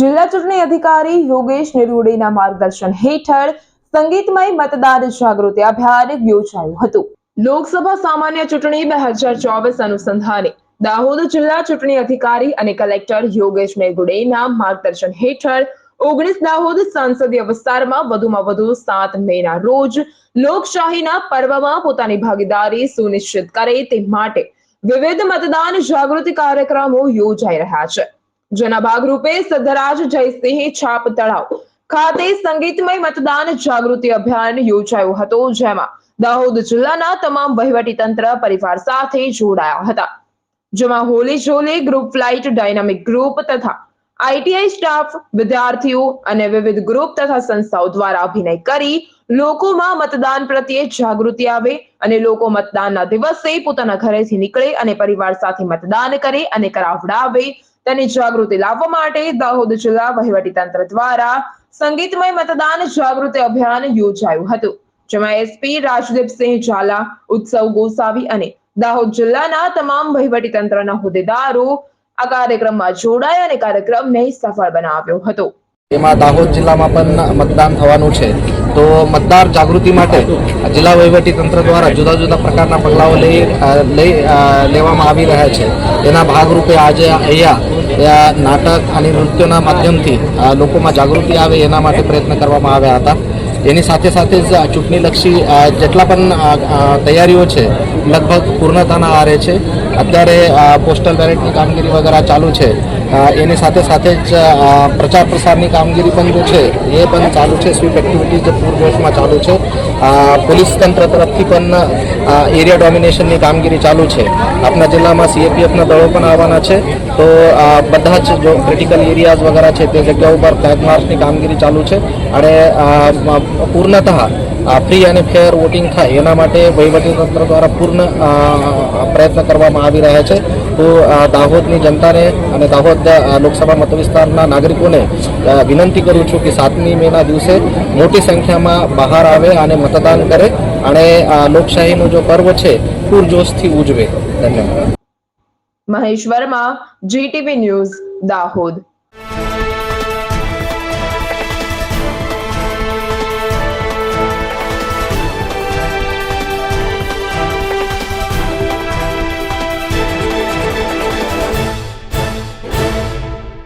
જિલ્લા ચૂંટણી અધિકારી યોગેશ નિરુડીના માર્ગદર્શન હેઠળ સંગીતમય મતદાર જાગૃતિ અભિયાન યોજાયું હતું. લોકસભા સામાન્ય ચૂંટણી બે હજાર ચોવીસ અનુસંધાને દાહોદ જિલ્લા ચૂંટણી અધિકારી અને કલેક્ટર યોગેશ મેગુડેના માર્ગદર્શન હેઠળ ઓગણીસ દાહોદ સંસદીય વિસ્તારમાં વધુમાં વધુ સાત મેના રોજ લોકશાહીના પર્વમાં પોતાની ભાગીદારી સુનિશ્ચિત કરે તે માટે વિવિધ મતદાન જાગૃતિ કાર્યક્રમો યોજાઈ રહ્યા છે. જેના ભાગરૂપે સદ્ધરાજ જયસિંહ છાપ તળાવ ખાતે સંગીતમય મતદાન જાગૃતિ અભિયાન યોજાયું હતું, જેમાં દાહોદ જિલ્લાના તમામ તંત્ર પરિવાર સાથે જોડાયા હતા. જેમાં holy jolly group flight dynamic group તથા આઈટીઆઈ સ્ટાફ, વિદ્યાર્થીઓ અને વિવિધ ગ્રુપ તથા સંસ્થાઓ દ્વારા અભિનય કરી લોકોમાં મતદાન પ્રત્યે જાગૃતિ આવે અને લોકો મતદાનના દિવસે પોતાના ઘરેથી નીકળે અને પરિવાર સાથે મતદાન કરે અને કરાવડાવે. તેની જાગૃતિ લાવવા માટે દાહોદ જિલ્લા વહીવટી તંત્ર દ્વારા સંગીતમય મતદાન જાગૃતિ અભિયાન યોજાયું હતું, જેમાં એસપી રાજદીપસિંહ ઝાલા, ઉત્સવ ગોસાવી અને દાહોદ જિલ્લાના તમામ વહીવટી તંત્રના હોદ્દેદારો આ કાર્યક્રમમાં જોડાયા અને કાર્યક્રમને સફળ બનાવ્યો હતો. એમાં દાહોદ જિલ્લામાં પણ મતદાન થવાનું છે. તો મતદાર જાગૃતિ માટે જિલ્લા વહીવટી તંત્ર દ્વારા જુદા જુદા પ્રકારના પગલાઓ લઈ લેવામાં આવી રહ્યા છે. એના ભાગરૂપે આજે અહીંયા નાટક અને નૃત્યોના માધ્યમથી લોકોમાં જાગૃતિ આવે એના માટે પ્રયત્ન કરવામાં આવ્યા હતા. એની સાથે સાથે જ ચૂંટણીલક્ષી જેટલા પણ તૈયારીઓ છે લગભગ પૂર્ણતાના આરે છે. અત્યારે પોસ્ટલ બેલેટની કામગીરી વગેરે ચાલુ છે. એની સાથે સાથે જ પ્રચાર પ્રસારની કામગીરી પણ જે છે, એ પણ ચાલુ છે. સ્વીપ એક્ટિવિટી જે પૂરજોશમાં ચાલુ છે. પોલીસ તંત્ર તરફથી પણ એરિયા ડોમિનેશનની કામગીરી ચાલુ છે. આપણા જિલ્લામાં સીએપીએફના દળો પણ આવવાના છે. તો બધા જ જો ક્રિટિકલ એરિયાઝ વગેરે છે, તે જગ્યા ઉપર ફ્લેગ માર્ચની કામગીરી ચાલુ છે. અને પૂર્ણતઃ ફ્રી અને ફેર વોટિંગ થાય એના માટે વહીવટીતંત્ર દ્વારા પૂર્ણ પ્રયત્ન કરવામાં આવી રહ્યા છે. તો દાહોદની જનતાને અને દાહોદ લોકસભા મતવિસ્તારના નાગરિકોને વિનંતી કરું છું કે સાતમી મેના દિવસે મોટી સંખ્યામાં બહાર આવે અને મતદાન કરે અને લોકશાહીનું જો પર્વ છે, પૂરજોશથી ઉજવે. ધન્યવાદ. Mahesh Verma GTV news, Dahod.